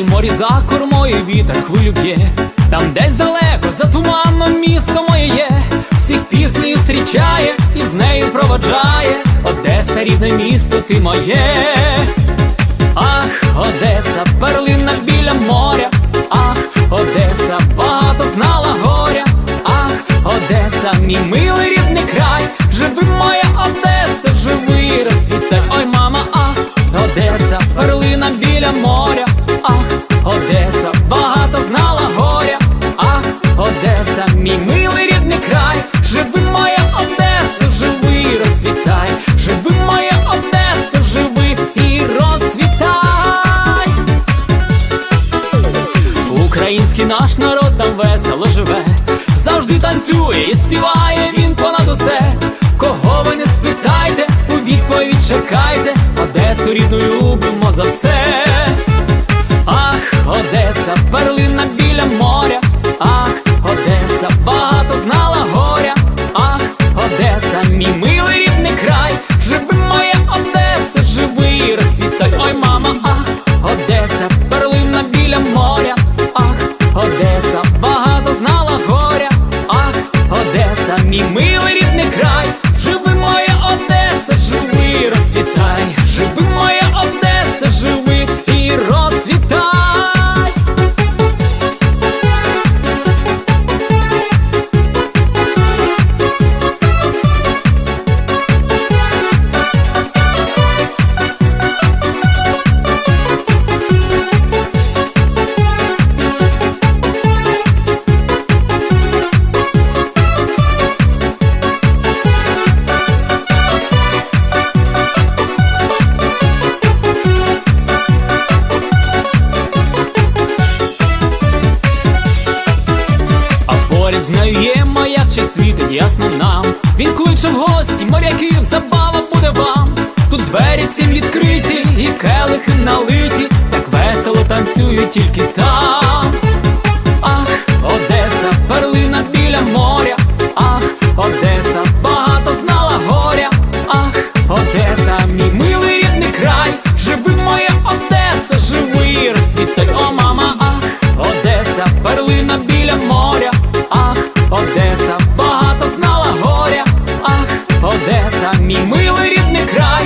тумані морі за кормою вітер хвилю б'є, там десь далеко, за туманом місто моє є, всіх піснею зустрічає і з нею проводжає. Одеса, рідне місто, ти моє, ах, Одеса, перлина наш народ там весело живе, завжди танцює і співає він понад усе. Кого ви не спитайте, у відповідь чекайте, Одесу рідну любимо за все. Є маяк, чи світить ясно нам. Він кличе в гості, моряків, забава буде вам. Тут двері всім відкриті, і келихи налиті, так весело танцюють тільки там. Ах, Одеса, перлина біля моря, ах, Одеса, багато знала горя, ах, Одеса, мій милий рідний край, живи моя Одеса, живий розцвітай, о мама, ах, Одеса, перлина біля моря. мій милий рідний край.